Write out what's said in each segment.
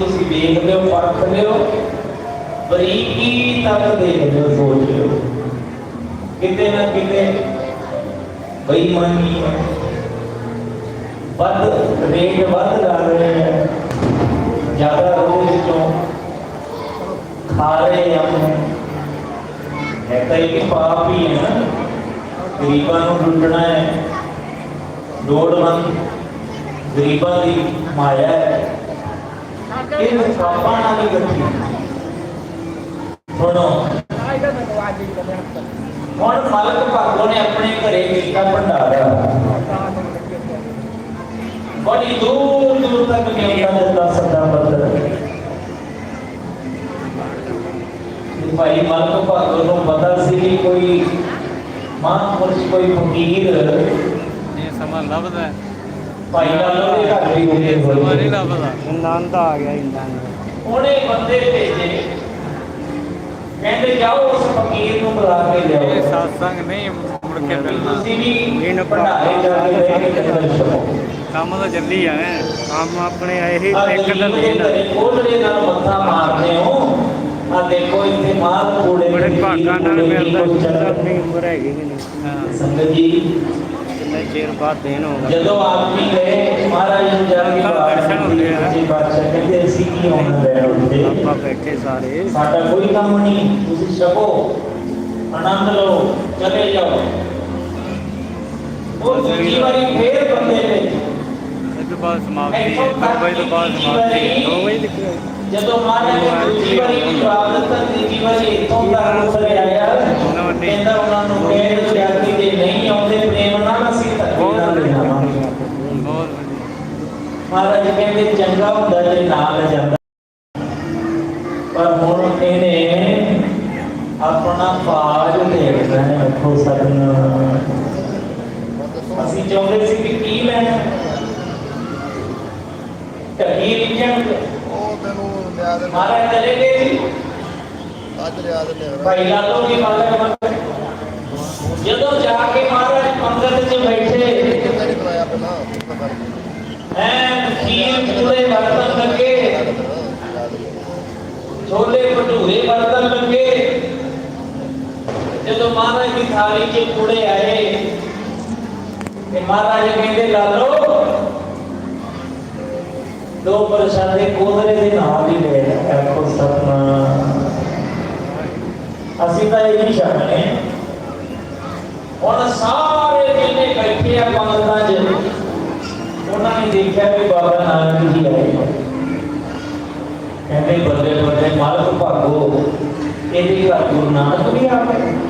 ਤੁਸੀਂ ਵੇਖ ਲਿਓ ਪਰਖ ਲਿਓ, ਬਰੀਕੀ ਤੱਕ ਦੇਖ ਲਿਓ, ਸੋਚ ਲਿਓ। ਕਿਤੇ ਨਾ ਕਿਤੇ ਬੇਈਮਾਨੀ ਹੈ ਵੱਧ ਰੇਟ ਵੱਧ ਲਾ ਰਹੇ ਹੈ। ਜ਼ਿਆਦਾ ਰੋਜ਼ ਚੋਂ ਖਾ ਰਹੇ ਆਪਣੇ ਹੈ ਤਾਂ ਇਹ ਪਾਪ ਹੀ ਹੈ ਨਾ। ਗਰੀਬਾਂ ਨੂੰ ਲੁੱਟਣਾ ਹੈ। ਲੋੜਵੰਦ ਗਰੀਬਾਂ ਦੀ ਮਾਇਆ ਹੈ। ਇਹ ਪਾਪਾਂ ਨਾਲ ਹੀ ਗੱਠੀ ਸੁਣੋ ਹੁਣ ਮਾਲਕ ਭਾਗੋ ਨੇ ਆਪਣੇ ਘਰੇ ਕੀਤਾ ਭੰਡਾਰਾ ਬੜੀ ਦੂਰ ਦੂਰ ਤੱਕ ਨਿਉਂਦਾ ਦਿੱਤਾ ਸੱਦਾ ਬੱਦਰ ਤੇ ਭਾਈ ਮਾਲਕ ਭਾਗੋ ਨੂੰ ਪਤਾ ਸੀ ਕਿ ਕੋਈ ਮਹਾਂਪੁਰਸ਼ ਕੋਈ ਫਕੀਰ ਇਹ ਸਮਾਂ ਲੱਭਦਾ ਹੈ। ਭਾਈ ਲਾਲੋ ਦੇ ਘਰ ਵੀ ਹੁੰਦੇ ਨਹੀਂ ਹੋਏ ਲੱਭਦਾ ਆਨੰਦ ਆ ਗਿਆ ਇੰਦਾਂ ਉਹਨੇ ਬੰਦੇ ਭੇਜੇ ਕਹਿੰਦੇ ਜਾਓ ਉਸ ਫਕੀਰ ਨੂੰ ਬੁਲਾ ਕੇ ਇਹ ਲਿਆਓ satsang ਨਹੀਂ ਮੁੜ ਕੇ ਮਿਲਣਾ। ਤੁਸੀਂ ਵੀ ਇਹਨੂੰ ਭੰਡਾਰੇ ਜਾ ਕੇ ਬਹਿ ਕੇ ਲੰਗਰ ਛਕੋ। ਕੰਮ ਤਾਂ ਚੱਲੀ ਆ ਕੰਮ ਆਪਣੇ ਇਹੀ ਇੱਕ ਦਿਨ ਘਰੇ ਕੋਲੜੇ ਨਾਲ ਮੱਥਾ ਮਾਰਦੇ ਹੋ ਆ ਦੇਖੋ ਇੱਥੇ ਮਾਲ ਕੂੜੇ ਬੜੇ ਭਾਗਾਂ ਨਾਲ ਮਿਲਦਾ ਚੱਲ ਆਪਣੀ ਉਮਰ ਹੈਗੀ ਕਿ ਨਹੀਂ। ਹਾਂ ਸੰਗਤ ਜੀ ਕਿੰਨੇ ਚਿਰ ਬਾਅਦ ਦੇਣ ਹੋਗਾ ਜਦੋਂ ਆਦਮੀ ਗਏ ਮਹਾਰਾਜ ਨੂੰ ਜਾ ਕੇ ਦਰਸ਼ਨ ਹੁੰਦੇ ਆ। ਜੀ ਬਾਦਸ਼ਾਹ ਕਹਿੰਦੇ ਅਸੀਂ ਕੀ ਹੋਣਾ ਲੈਣ ਉੱਤੇ ਆਪਾਂ ਬੈਠੇ ਸਾਰੇ। ਸਾਡਾ ਕੋਈ ਕੰਮ ਨਹੀਂ ਤੁਸੀਂ ਛਕੋ ਆਨੰਦ ਲਓ ਚਲੇ ਜਾਓ। ਉਹ ਦੂਜੀ ਵਾਰੀ ਫੇਰ ਬੰਦੇ ਨੇ। ਤੋਂ ਬਾਅਦ ਸਮਾਪਤੀ ਦੁਬਈ ਤੋਂ ਬਾਅਦ ਸਮਾਪਤੀ ਵਾਰੀ ਹੈ ਦੋ ਵਜੇ ਲਿਖਿਆ ਜਦੋਂ ਮਹਾਰਾਜ ਨੇ ਦੂਜੀ ਵਾਰੀ ਵੀ ਜਵਾਬ ਦਿੱਤਾ ਤੀਜੀ ਵਾਰੀ ਇੱਥੋਂ ਤੱਕ ਉਸਰੇ ਆਇਆ। ਕਹਿੰਦਾ ਉਹਨਾਂ ਨੂੰ ਕਹਿ ਦਿਓ ਜਾਤੀ ਦੇ ਨਹੀਂ ਆਉਂਦੇ ਪ੍ਰੇਮ ਨਾਲ ਅਸੀਂ ਧੱਕੇ ਨਾਲ ਲਿਆਵਾਂਗੇ ਬਹੁਤ ਵਧੀਆ ਮਹਾਰਾਜ ਕਹਿੰਦੇ ਚੰਗਾ ਹੁੰਦਾ ਜੇ ਨਾਲ ਜਾਂਦਾ। ਪਰ ਹੁਣ ਇਹਨੇ ਆਪਣਾ ਬਾਜ ਦੇਖਦਾ ਹੈ ਵੇਖੋ ਸਦਨ ਅਸੀਂ ਚਾਹੁੰਦੇ ਸੀ ਕਿ ਕੀ ਲੈਣਾ? ਉਹ ਤੈਨੂੰ ਲਿਆ ਦੇ। ਮਹਾਰਾਜ ਚਲੇ ਗਏ ਸੀ ਅੱਜ ਲਿਆ ਦੇ ਭਾਈ ਲਾਲੋ ਦੀ ਮਾਲਕ آج بھی تھالی کے کوڑے آئے کہ مہاراج کہتے لالو دو پرشادے کودرے دے نال ہی لے آخو ستنا اسی تو یہ شامل ہیں ہوں سارے جن بیٹھے آ پالتا چ انہوں نے دیکھا کہ بابا نانک جی آئے کہتے بلے بلے مالک بھاگو یہ گھر گرو نانک بھی آ گئے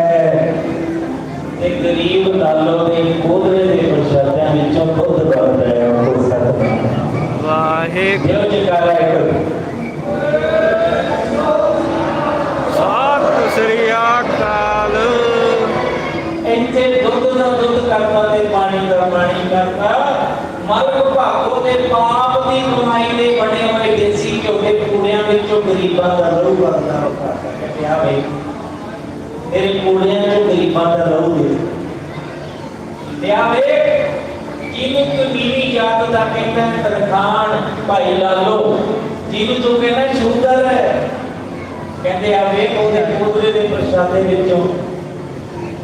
ਤੇ ਗਰੀਬ ਲਾਲੋ ਦੇ ਕੋਦਰੇ ਦੇ ਪ੍ਰਸ਼ਾਦਿਆਂ ਵਿੱਚੋਂ ਦੁੱਧ ਵਗਦਾ ਹੈ ਉਹ ਸਤਿ ਵਾਹਿਗੁਰੂ। ਜਕਾਰਾ ਇੱਕ। ਸਤਿ ਸ੍ਰੀ ਅਕਾਲ। ਇੱਥੇ ਦੁੱਧ ਦਾ ਦੁੱਧ ਕਰਤਾ ਤੇ ਪਾਣੀ ਦਾ ਪਾਣੀ ਕਰਤਾ। ਮਲਕ ਭਾਗੋ ਦੇ ਪਾਪ ਦੀ ਕਮਾਈ ਦੇ ਬਣੇ ਹੋਏ ਦੇਸੀ ਦੇ ਕੂੜਿਆਂ ਵਿੱਚੋਂ ਗਰੀਬਾਂ ਦਾ ਲਹੂ ਵਗਦਾ ਹੁੰਦਾ ਕਹਿੰਦੇ ਆ ਬਈ ਤੇਰੇ ਕੂੜਿਆਂ ਚੋਂ ਗਰੀਬਾਂ ਦਾ ਲਹੂ ਦੇ ਤੇ ਆ ਵੇ ਜਿਹਨੂੰ ਕਮੀਨੀ ਜਾਤ ਦਾ ਕਹਿੰਦਾ ਹੈ ਤਰਖਾਨ ਭਾਈ ਲਾਲੋ ਜਿਹਨੂੰ ਤੂੰ ਕਹਿੰਦਾ ਸ਼ੂਦਰ ਹੈ ਕਹਿੰਦੇ ਆ ਵੇ ਉਹਦੇ ਕੋਦਰੇ ਦੇ ਪ੍ਰਸ਼ਾਦੇ ਵਿੱਚੋਂ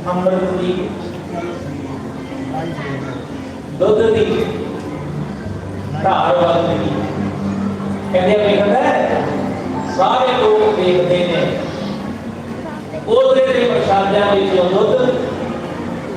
ਅੰਮ੍ਰਿਤ ਦੀ ਦੁੱਧ ਦੀ ਧਾਰ ਵਗਦੀ ਕਹਿੰਦੇ ਆ ਵੇਖਦਾ ਸਾਰੇ ਲੋਕ ਵੇਖਦੇ ਨੇ ਉਹਦੇ ਦੇ ਪ੍ਰਸ਼ਾਦਿਆਂ ਵਿੱਚੋਂ ਦੁੱਧ